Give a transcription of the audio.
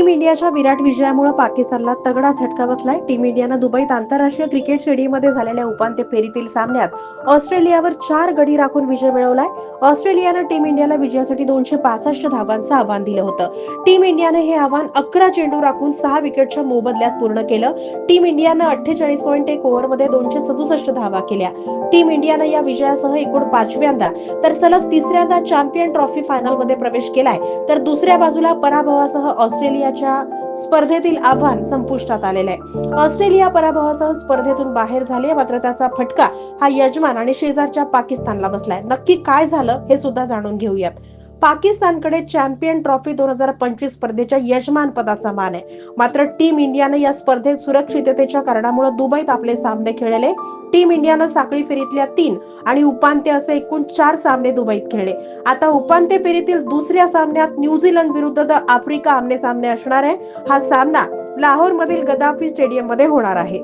Team इंडियाच्या विराट विजयामुळे पाकिस्तानला तगडा झटका बसलाय. टीम इंडियानं दुबईत आंतरराष्ट्रीय क्रिकेट स्टेडियममध्ये झालेल्या उपांत्य फेरीतील सामन्यात ऑस्ट्रेलियावर चार गडी राखून विजय मिळवलाय. ऑस्ट्रेलियानं टीम इंडियाला विजयासाठी दोनशे पासष्ट धावांचं आव्हान दिलं होतं. टीम इंडियानं हे आव्हान अकरा चेंडू राखून सहा विकेटच्या मोबदल्यात पूर्ण केलं. टीम इंडियानं अठ्ठेचाळीस पॉईंट एक ओव्हरमध्ये दोनशे सदुसष्ट धावा केल्या. टीम इंडियानं या विजयासह एकूण पाचव्यांदा तर सलग तिसऱ्यांदा चॅम्पियन ट्रॉफी फायनलमध्ये प्रवेश केलाय. तर दुसऱ्या बाजूला पराभवासह ऑस्ट्रेलिया त्याच्या स्पर्धेतील आव्हान संपुष्टात आलेलं आहे. ऑस्ट्रेलिया पराभवासह स्पर्धेतून बाहेर झाले मात्र त्याचा फटका हा यजमान आणि शेजारच्या पाकिस्तानला बसलाय. नक्की काय झालं हे सुद्धा जाणून घेऊयात. पाकिस्तानकडे चॅम्पियन ट्रॉफी दोन हजार पंचवीस स्पर्धेच्या यजमान पदाचा मान आहे. मात्र टीम इंडियानं या स्पर्धेत सुरक्षिततेच्या कारणामुळे दुबईत आपले सामने खेळले टीम इंडियानं साखळी फेरीतल्या तीन आणि उपांत्य असे एकूण चार सामने दुबईत खेळले. आता उपांत्य फेरीतील दुसऱ्या सामन्यात न्यूझीलंड विरुद्ध द आफ्रिका आमने सामने असणार आहे. हा सामना लाहोर मधील गदाफी स्टेडियममध्ये होणार आहे.